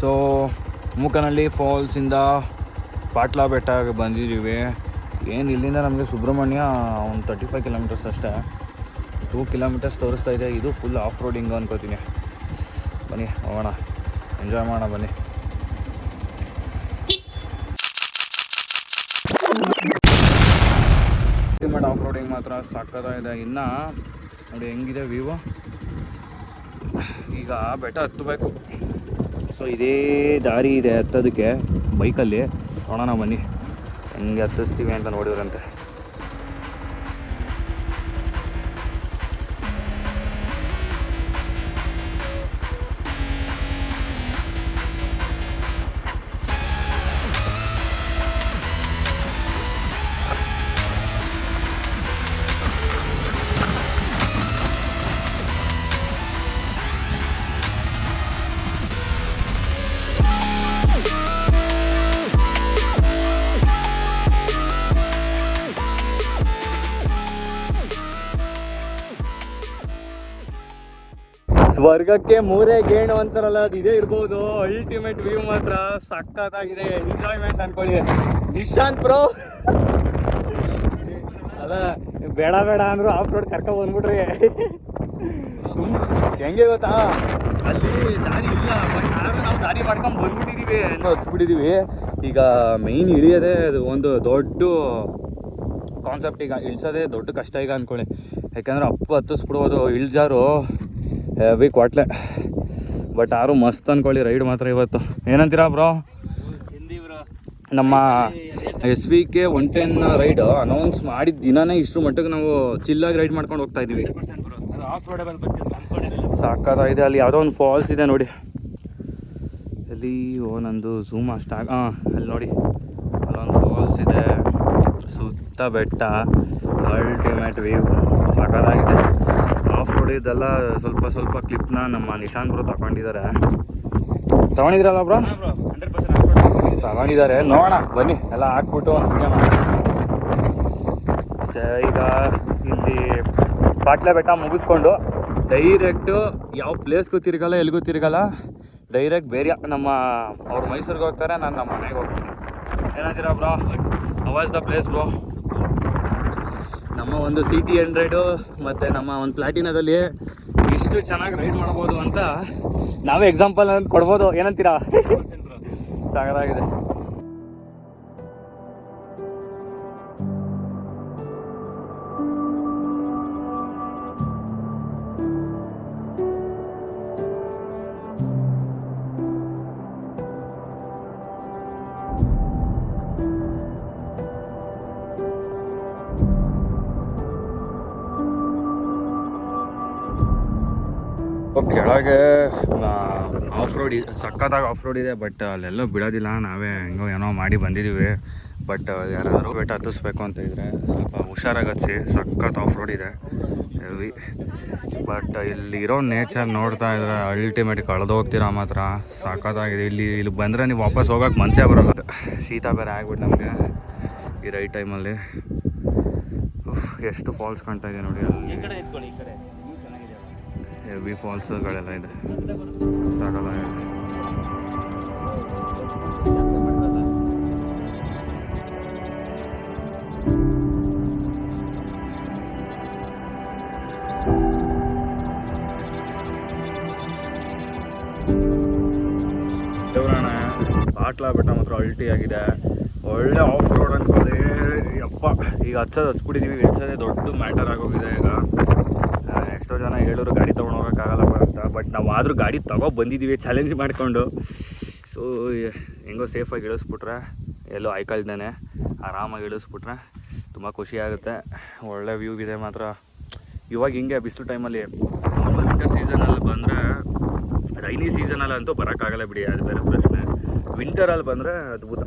So Mookanahalli ಫಾಲ್ಸಿಂದ Patla ಬೆಟ್ಟಗೆ ಬಂದಿದ್ದೀವಿ. ಏನು ಇಲ್ಲಿಂದ ನಮಗೆ ಸುಬ್ರಹ್ಮಣ್ಯ ಒಂದು ತರ್ಟಿ ಫೈವ್ ಕಿಲೋಮೀಟರ್ಸ್ ಅಷ್ಟೇ. ಟೂ ಕಿಲೋಮೀಟರ್ಸ್ ತೋರಿಸ್ತಾ ಇದೆ. ಇದು ಫುಲ್ ಆಫ್ ರೋಡಿಂಗ್ ಅನ್ಕೋತೀನಿ. ಬನ್ನಿ, ಹೋಗೋಣ. ಎಂಜಾಯ್ ಮಾಡೋಣ, ಬನ್ನಿ. ಅಲ್ಟಿಮೇಟ್ ಆಫ್ ರೋಡಿಂಗ್ ಮಾತ್ರ ಸಾಕಾಗಿದೆ ಇನ್ನು ನೋಡಿ ಹೆಂಗಿದೆ ವಿವೋ ಈಗ ಬೆಟ್ಟ ಹತ್ತಬೇಕು. ಸೊ ಇದೇ ದಾರಿ ಇದೆ ಹತ್ತೋದಕ್ಕೆ ಬೈಕಲ್ಲಿ ನೋಡೋಣ ಬನ್ನಿ. ಹೆಂಗೆ ಹತ್ತಿಸ್ತೀವಿ ಅಂತ ನೋಡಿದ್ರಂತೆ. ಸ್ವರ್ಗಕ್ಕೆ ಮೂರೇ ಗೇಣು ಅಂತಾರಲ್ಲ, ಅದು ಇದೇ ಇರ್ಬೋದು. ಅಲ್ಟಿಮೇಟ್ ವ್ಯೂ ಮಾತ್ರ. ಸಕ್ಕತ್ತಾಗಿದೆ ಎಂಜಾಯ್ಮೆಂಟ್ ಅನ್ಕೊಳ್ಳಿ. ನಿಶಾಂತ್ ಪ್ರೋ ಅಲ್ಲ, ಬೇಡ ಬೇಡ ಅಂದ್ರು ಆಫ್ ರೋಡ್ ಕರ್ಕೊ ಬಂದ್ಬಿಟ್ರಿ. ಸುಮ್, ಹೆಂಗೆ ಗೊತ್ತಾ? ಅಲ್ಲಿ ದಾರಿ ಇಲ್ಲ ಬಟ್ ಆದ್ರೂ ನಾವು ದಾರಿ ಮಾಡ್ಕೊಂಡು ಬಂದ್ಬಿಟ್ಟಿದೀವಿ ಹಚ್ಬಿಟ್ಟಿದೀವಿ ಈಗ ಮೈನ್ ಇಳಿಯೋದೇ ಅದು ಒಂದು ದೊಡ್ಡ ಕಾನ್ಸೆಪ್ಟ್ ಈಗ, ಇಳಿಸೋದೇ ದೊಡ್ಡ ಕಷ್ಟ ಈಗ ಅನ್ಕೊಳ್ಳಿ. ಯಾಕಂದ್ರೆ ಅಪ್ಪ ಹತ್ತಿಸ್ಬಿಡ್ಬೋದು, ಇಳ್ಜಾರು. ಹೆವಿ ಕೊಟ್ಲೆ ಬಟ್ ಯಾರು ಮಸ್ತ್ ಅನ್ಕೊಳ್ಳಿ ರೈಡ್ ಮಾತ್ರ ಇವತ್ತು. ಏನಂತೀರಾ ಬ್ರೋ ನಮ್ಮ S V K one ten ride announce ಮಾಡಿದ ದಿನನೇ ಇಷ್ಟು ಮಟ್ಟಕ್ಕೆ ನಾವು ಚಿಲ್ಲಾಗಿ ರೈಡ್ ಮಾಡ್ಕೊಂಡು ಹೋಗ್ತಾ ಇದೀವಿ ಸಾಕಾಗಿದೆ ಅಲ್ಲಿ ಯಾವುದೋ ಒಂದು ಫಾಲ್ಸ್ ಇದೆ ನೋಡಿ. ಅಲ್ಲಿ ಓ, ನಂದು ಝೂಮ್ ಅಷ್ಟಾಗ ಹಾಂ ಅಲ್ಲಿ ನೋಡಿ. ಅಲ್ಲೊಂದು ಫಾಲ್ಸ್ ಇದೆ. ಸುತ್ತ ಬೆಟ್ಟ ಅಲ್ಟಿಮೇಟ್ ವ್ಯೂ ಸಾಕಾಗಿದೆ. ಆಫ್ ಇದೆಲ್ಲ ಸ್ವಲ್ಪ ಸ್ವಲ್ಪ ಕ್ಲಿಪ್ನ ನಮ್ಮ ನಿಶಾನ್ ಬ್ರೋ ತಗೊಂಡಿದ್ದಾರೆ ತಗೊಂಡಿದ್ರಲ್ಲ ಬ್ರೋ ತಗೊಂಡಿದ್ದಾರೆ ನೋಡೋಣ ಬನ್ನಿ ಎಲ್ಲ ಹಾಕ್ಬಿಟ್ಟು ಸ ಈಗ ಇಲ್ಲಿ ಪಾಟ್ಲೆ ಬೆಟ್ಟ ಮುಗಿಸ್ಕೊಂಡು ಡೈರೆಕ್ಟು ಯಾವ ಪ್ಲೇಸ್ಗೂ ತಿರುಗಲ್ಲ ಎಲ್ಲಿಗೂ ತಿರುಗಲ್ಲ ಡೈರೆಕ್ಟ್ ಬೇರೆ ನಮ್ಮ ಅವ್ರು ಮೈಸೂರಿಗೆ ಹೋಗ್ತಾರೆ ನಾನು ನಮ್ಮ ಮನೆಗೆ ಹೋಗ್ತೀನಿ. ಏನಂತೀರಾ ಬ್ರೋ ಅವಾಜ್ ದ ಪ್ಲೇಸ್ ಬ್ರೋ ನಮ್ಮ ಒಂದು ಸಿ ಟಿ ಹಂಡ್ರೆಡು ಮತ್ತು ನಮ್ಮ ಒಂದು ಪ್ಲಾಟಿನದಲ್ಲಿ ಇಷ್ಟು ಚೆನ್ನಾಗಿ ರೈಡ್ ಮಾಡ್ಬೋದು ಅಂತ ನಾವೇ ಎಕ್ಸಾಂಪಲ್ ಅಂತ ಕೊಡ್ಬೋದು. ಏನಂತೀರಾ? ಸಾಗರಾಗಿದೆ ಕೆಳಗೆ ಆಫ್ ರೋಡ್ ಸಖತ್ತಾಗಿ ಆಫ್ ರೋಡ್ ಇದೆ ಬಟ್ ಅಲ್ಲೆಲ್ಲೋ ಬಿಡೋದಿಲ್ಲ. ನಾವೇ ಹೆಂಗೋ ಏನೋ ಮಾಡಿ ಬಂದಿದ್ದೀವಿ ಬಟ್ ಯಾರು ಬೆಟ್ಟ ಹತ್ತಿಸ್ಬೇಕು ಅಂತ ಇದ್ರೆ ಸ್ವಲ್ಪ ಹುಷಾರಾಗಿ ಹತ್ಸಿ ಸಖತ್ ಆಫ್ ರೋಡ್ ಇದೆ. ಹೆವಿ ಬಟ್ ಇಲ್ಲಿರೋ ನೇಚರ್ ನೋಡ್ತಾ ಇದ್ರೆ ಅಲ್ಟಿಮೇಟ್ ಕಳೆದು ಹೋಗ್ತೀರಾ ಮಾತ್ರ. ಸಖತ್ತಾಗಿದೆ. ಇಲ್ಲಿ ಇಲ್ಲಿ ಬಂದರೆ ನೀವು ವಾಪಸ್ ಹೋಗೋಕೆ ಮನಸ್ಸೇ ಬರೋಲ್ಲ. ಶೀತ ಬೇರೆ ಆಗ್ಬಿಟ್ಟು ನಮಗೆ ಈ ರೈಟ್ ಟೈಮಲ್ಲಿ ಎಷ್ಟು ಫಾಲ್ಸ್ ಕಾಣ್ತಾ ಇದೆ ನೋಡಿ ಅಲ್ಲಿ. ಹೆವಿ ಫಾಲ್ಸ್ಗಳೆಲ್ಲ ಇದೆ. ಸಾಕಾಗಿದೆ ದೇವರಣ ಬಾಟ್ಲಾ ಬೆಟ್ಟ ಮಾತ್ರ ಅಲ್ಟಿ ಆಗಿದೆ. ಒಳ್ಳೆ ಆಫ್ ರೋಡ್ ಅನ್ಕೊಳ್ಳಿ ಯಪ್ಪ, ಈಗ ಹಚ್ಚೋದು ಹಚ್ಬಿಟ್ಟಿದ್ದೀವಿ ಇಳ್ಸೋದೇ ದೊಡ್ಡ ಮ್ಯಾಟರ್ ಆಗೋಗಿದೆ ಈಗ. ಎಷ್ಟೋ ಜನ ಹೇಳೋರು ಗಾಡಿ ತೊಗೊಂಡು ಹೋಗೋಕ್ಕಾಗಲ್ಲ ಅಂತ. ಬಟ್ ನಾವು ಆದರೂ ಗಾಡಿ ತಗೋ ಬಂದಿದ್ದೀವಿ ಚಾಲೆಂಜ್ ಮಾಡಿಕೊಂಡು. ಸೊ ಹೆಂಗೋ ಸೇಫಾಗಿ ಇಳಿಸ್ಬಿಟ್ರೆ, ಎಲ್ಲೋ ಆಯ್ಕೊಳ್ದೇನೆ ಆರಾಮಾಗಿ ಇಳಿಸ್ಬಿಟ್ರೆ ತುಂಬ ಖುಷಿ ಆಗುತ್ತೆ. ಒಳ್ಳೆ ವ್ಯೂ ಇದೆ ಮಾತ್ರ. ಇವಾಗ ಹಿಂಗೆ ಬಿಸಿಲು ಟೈಮಲ್ಲಿ ನಾರ್ಮಲ್ ವಿಂಟರ್ ಸೀಸನಲ್ಲಿ ಬಂದರೆ ರೈನಿ ಸೀಸನಲ್ಲಿ ಅಂತೂ ಬರೋಕ್ಕಾಗಲ್ಲ ಬಿಡಿ, ಅದು ಬೇರೆ ಪ್ರಶ್ನೆ. ವಿಂಟರಲ್ಲಿ ಬಂದರೆ ಅದ್ಭುತ.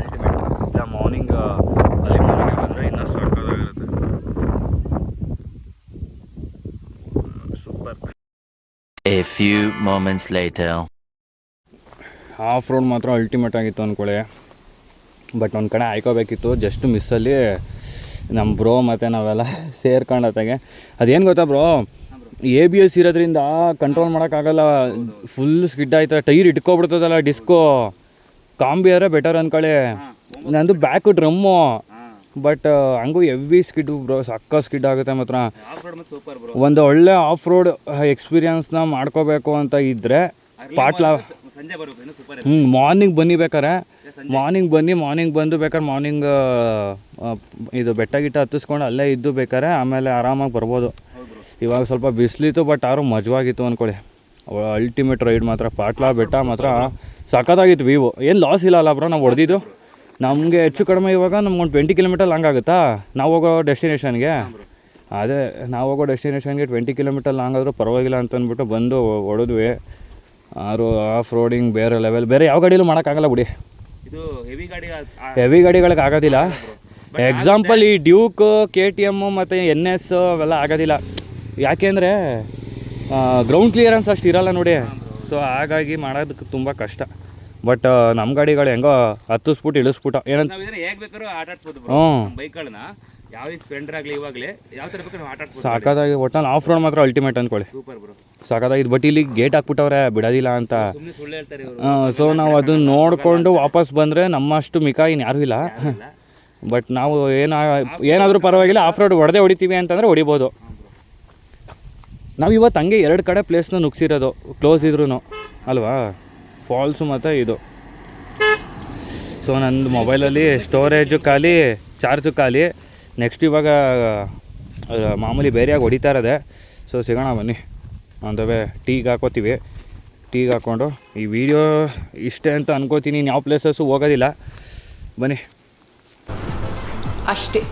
ಅಲ್ಟಿಮೇಟ್ ಇಲ್ಲ ಮಾರ್ನಿಂಗ್ ಬಂದರೆ ಇನ್ನೂ ಸಾಕಾಗಿರುತ್ತೆ super A few moments later. Off road ಮಾತ್ರ ಅಲ್ಟಿಮೇಟ್ ಆಗಿತ್ತು ಅಂದ್ಕೊಳ್ಳಿ ಬಟ್ ಒಂದು ಕಡೆ ಆಯ್ಕೋಬೇಕಿತ್ತು ಜಸ್ಟ್ ಮಿಸ್ಸಲ್ಲಿ ನಮ್ಮ ಬ್ರೋ ಮತ್ತು ನಾವೆಲ್ಲ ಸೇರ್ಕೊಂಡತ್ತಾಗೆ ಅದೇನು ಗೊತ್ತಾ ಬ್ರೋ ಎ ಬಿ ಎಸ್ ಇರೋದ್ರಿಂದ ಕಂಟ್ರೋಲ್ ಮಾಡೋಕ್ಕಾಗಲ್ಲ. ಫುಲ್ ಸ್ಕಿಡ್ ಆಯ್ತದೆ ಟೈರ್ ಇಟ್ಕೊಬಿಡ್ತದಲ್ಲ ಡಿಸ್ಕೋ ಕಾಂಬಿಯರೇ ಬೆಟರ್ ಅಂದ್ಕೊಳ್ಳಿ ನಂದು ಬ್ಯಾಕು ಡ್ರಮ್ಮು ಬಟ್ ಹಂಗೂ ಎವ್ವಿ ಸ್ಕಿಡ್ ಬ್ರೋ ಸಕ್ಕ ಸ್ಕಿಡ್ ಆಗುತ್ತೆ ಮಾತ್ರ. ಒಂದು ಒಳ್ಳೆ ಆಫ್ ರೋಡ್ ಎಕ್ಸ್ಪೀರಿಯನ್ಸ್ನ ಮಾಡ್ಕೋಬೇಕು ಅಂತ ಇದ್ದರೆ ಪಾಟ್ಲಾ ಹ್ಞೂ ಮಾರ್ನಿಂಗ್ ಬನ್ನಿ ಬೇಕಾರೆ. ಮಾರ್ನಿಂಗ್ ಬನ್ನಿ ಮಾರ್ನಿಂಗ್ ಬಂದು ಬೇಕಾದ್ರೆ ಮಾರ್ನಿಂಗ್ ಇದು ಬೆಟ್ಟ ಗಿಟ್ಟ ಹತ್ತಿಸ್ಕೊಂಡು ಅಲ್ಲೇ ಇದ್ದು ಬೇಕಾರೆ ಆಮೇಲೆ ಆರಾಮಾಗಿ ಬರ್ಬೋದು. ಇವಾಗ ಸ್ವಲ್ಪ ಬಿಸಿಲಿತ್ತು ಬಟ್ ಆರು ಮಜವಾಗಿತ್ತು ಅಂದ್ಕೊಳ್ಳಿ ಅಲ್ಟಿಮೇಟ್ ರೈಡ್ ಮಾತ್ರ ಪಾಟ್ಲಾ ಬೆಟ್ಟ ಮಾತ್ರ ಸಖತ್ತಾಗಿತ್ತು ವಿವೋ ಏನು ಲಾಸ್ ಇಲ್ಲ ಅಲ್ಲ ಬ್ರೋ ನಾವು ಹೊಡೆದಿದ್ದು? ನಮಗೆ ಹೆಚ್ಚು ಕಡಿಮೆ ಇವಾಗ ನಮ್ಗೊಂದು ಟ್ವೆಂಟಿ ಕಿಲೋಮೀಟರ್ ಲಾಂಗ್ ಆಗುತ್ತಾ? ನಾವು ಹೋಗೋ ಡೆಸ್ಟಿನೇಷನ್ಗೆ ಅದೇ ನಾವು ಹೋಗೋ ಡೆಸ್ಟಿನೇಷನ್ಗೆ ಟ್ವೆಂಟಿ ಕಿಲೋಮೀಟರ್ ಲಾಂಗ್ ಆದರೂ ಪರವಾಗಿಲ್ಲ ಅಂತ ಅಂದ್ಬಿಟ್ಟು ಬಂದು ಹೊಡೆದ್ವಿ ಆರು ಆಫ್ ರೋಡಿಂಗ್ ಬೇರೆ ಲೆವೆಲ್ ಬೇರೆ ಯಾವ ಗಾಡಿಲೂ ಮಾಡೋಕ್ಕಾಗಲ್ಲ ಬಿಡಿ. ಇದು ಹೆವಿ ಗಾಡಿ ಹೆವಿ ಗಾಡಿಗಳಿಗೆ ಆಗೋದಿಲ್ಲ. ಎಕ್ಸಾಂಪಲ್ ಈ ಡ್ಯೂಕ್ ಕೆ ಟಿ ಎಮ್ಮು ಮತ್ತು ಎನ್ ಎಸ್ ಅವೆಲ್ಲ ಆಗೋದಿಲ್ಲ. ಯಾಕೆಂದರೆ ಗ್ರೌಂಡ್ ಕ್ಲಿಯರೆನ್ಸ್ ಅಷ್ಟು ಇರೋಲ್ಲ ನೋಡಿ. ಸೊ ಹಾಗಾಗಿ ಮಾಡೋದಕ್ಕೆ ತುಂಬ ಕಷ್ಟ. ಬಟ್ ನಮ್ಮ ಗಾಡಿಗಳು ಹೆಂಗೋ ಹತ್ತಿಸ್ಬಿಟ್ಟು ಇಳಿಸ್ಬಿಟ್ಟು. ಏನಂತ ಹೇಗ್ ಬೇಕಾದ್ರೂ ಆಟ ಆಡ್ಸ್ಬೋದು ಬೈಕ್ಗಳನ್ನ ಯಾವ ಸ್ಪ್ಲೆಂಡರ್ ಆಗಲಿ ಇವಾಗಲೇ ಯಾವ ಥರ ಬೇಕಾದ್ರೂ ಆಟ ಆಡ್ಸ್ಬೋದು ಸಾಕಾದಾಗಿ ಆಫ್ ರೋಡ್ ಮಾತ್ರ ಅಲ್ಟಿಮೇಟ್ ಅಂದ್ಕೊಳ್ಳಿ ಸೂಪರ್ ಬ್ರೋ ಸಾಕಾದಾಗಿ ಬಟ್ ಇಲ್ಲಿ ಗೇಟ್ ಹಾಕ್ಬಿಟ್ಟವ್ರೆ ಬಿಡೋದಿಲ್ಲ ಅಂತ. ಸುಮ್ಮನೆ ಸುಳ್ಳು ಹೇಳ್ತಾರೆ ಇವರು. ಸೊ ನಾವು ಅದನ್ನ ನೋಡಿಕೊಂಡು ವಾಪಸ್ ಬಂದರೆ ನಮ್ಮಷ್ಟು ಮಿಕ ಇನ್ನು ಯಾರೂ ಇಲ್ಲ. ಬಟ್ ನಾವು ಏನ ಏನಾದರೂ ಪರವಾಗಿಲ್ಲ ಆಫ್ ರೋಡ್ ಹೊಡೆದೇ ಹೊಡಿತೀವಿ ಅಂತಂದರೆ ಹೊಡಿಬೋದು. ನಾವು ಇವತ್ತು ಹಂಗೆ ಎರಡು ಕಡೆ ಪ್ಲೇಸ್ನ ನುಗ್ಸಿರೋದು ಕ್ಲೋಸ್ ಇದ್ರೂ ಅಲ್ವಾ? ಫಾಲ್ಸು ಮತ್ತು ಇದು. ಸೊ ನಂದು ಮೊಬೈಲಲ್ಲಿ ಸ್ಟೋರೇಜು ಖಾಲಿ ಚಾರ್ಜು ಖಾಲಿ. ನೆಕ್ಸ್ಟ್ ಇವಾಗ ಮಾಮೂಲಿ ಬೇರೆಯಾಗಿ ಹೊಡಿತಾ ಇರೋದೆ. ಸೊ ಸಿಗೋಣ ಬನ್ನಿ. ಅಂತವೇ ಟೀಗೆ ಹಾಕೋತೀವಿ. ಟೀಗೆ ಹಾಕ್ಕೊಂಡು ಈ ವಿಡಿಯೋ ಇಷ್ಟೇ ಅಂತ ಅನ್ಕೋತೀನಿ. ಯಾವ ಪ್ಲೇಸಸ್ಸು ಹೋಗೋದಿಲ್ಲ. ಬನ್ನಿ. ಅಷ್ಟೇ.